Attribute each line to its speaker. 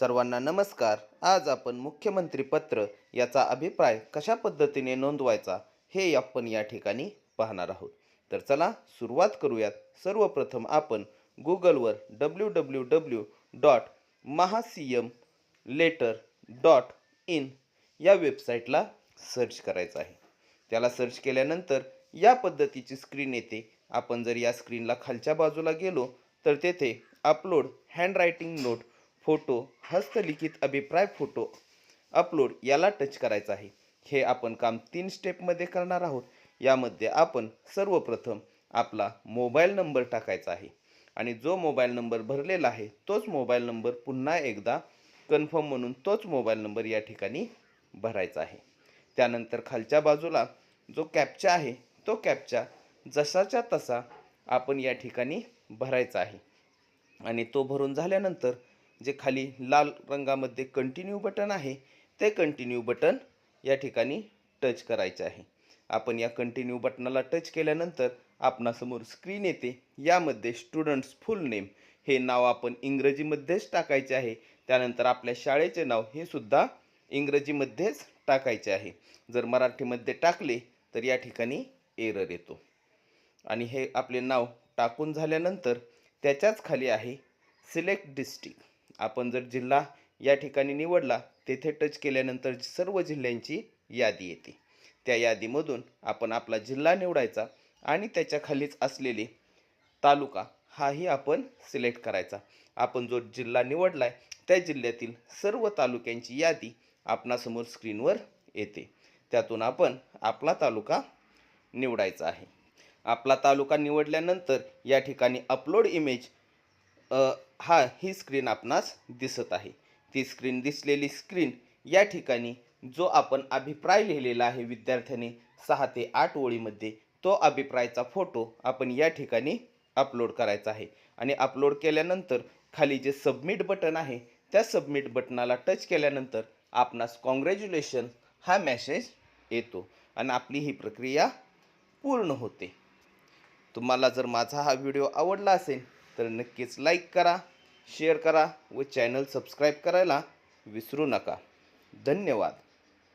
Speaker 1: सर्वांना नमस्कार. आज आपण मुख्यमंत्री पत्र याचा अभिप्राय कशा पद्धतीने नोंदवायचा हे आपण या ठिकाणी पाहणार आहोत. तर चला सुरुवात करूयात. सर्वप्रथम आपण गुगलवर डब्ल्यू डब्ल्यू डब्ल्यू डॉट महासी एम लेटर डॉट इन या वेबसाईटला सर्च करायचं आहे. त्याला सर्च केल्यानंतर या पद्धतीची स्क्रीन येते. आपण जर या स्क्रीनला खालच्या बाजूला गेलो तर तेथे अपलोड हँडरायटिंग नोट फोटो हस्तलिखित अभिप्राय फोटो अपलोड याला टच करायचं आहे. हे आपण काम तीन स्टेपमध्ये करणार आहोत. यामध्ये आपण सर्वप्रथम आपला मोबाईल नंबर टाकायचा आहे. आणि जो मोबाईल नंबर भरलेला आहे तोच मोबाईल नंबर पुन्हा एकदा कन्फर्म म्हणून तोच मोबाईल नंबर या ठिकाणी भरायचा आहे. त्यानंतर खालच्या बाजूला जो कॅपचा आहे तो कॅपचा जसाच्या तसा आपण या ठिकाणी भरायचा आहे. आणि तो भरून झाल्यानंतर जे खाली लाल रंगामध्ये कंटिन्यू बटन आहे ते कंटिन्यू बटन या ठिकाणी टच करायचे आहे. आपण या कंटिन्यू बटनाला टच केल्यानंतर आपणासमोर स्क्रीन येते. यामध्ये स्टुडंट्स फुल नेम हे नाव आपण इंग्रजीमध्येच टाकायचे आहे. त्यानंतर आपल्या शाळेचे नाव हे सुद्धा इंग्रजीमध्येच टाकायचे आहे. जर मराठीमध्ये टाकले तर या ठिकाणी एरर येतो. आणि हे आपले नाव टाकून झाल्यानंतर त्याच्याच खाली आहे सिलेक्ट डिस्ट्रिक्ट आपण जर जिल्हा या ठिकाणी निवडला तेथे टच केल्यानंतर सर्व जिल्ह्यांची यादी येते. त्या यादीमधून आपण आपला जिल्हा निवडायचा आणि त्याच्या खालीच असलेले तालुका हाही आपण सिलेक्ट करायचा. आपण जो जिल्हा निवडला आहे त्या जिल्ह्यातील सर्व तालुक्यांची यादी आपणासमोर स्क्रीनवर येते. त्यातून आपण आपला तालुका निवडायचा आहे. आपला तालुका निवडल्यानंतर या ठिकाणी अपलोड इमेज हा ही स्क्रीन आपणास दिसत आहे. ती स्क्रीन दिसलेली स्क्रीन या ठिकाणी जो आपण अभिप्राय लिहिलेला आहे विद्यार्थ्याने सहा ते आठ ओळीमध्ये तो अभिप्रायचा फोटो आपण या ठिकाणी अपलोड करायचा आहे. आणि अपलोड केल्यानंतर खाली जे सबमिट बटन आहे त्या सबमिट बटनाला टच केल्यानंतर आपणास कॉंग्रॅच्युलेशन हा मेसेज येतो. आणि आपली ही प्रक्रिया पूर्ण होते. तुम्हाला जर माझा हा व्हिडिओ आवडला असेल तर नक्कीच लाईक करा शेअर करा व चॅनल सबस्क्राईब करायला विसरू नका. धन्यवाद.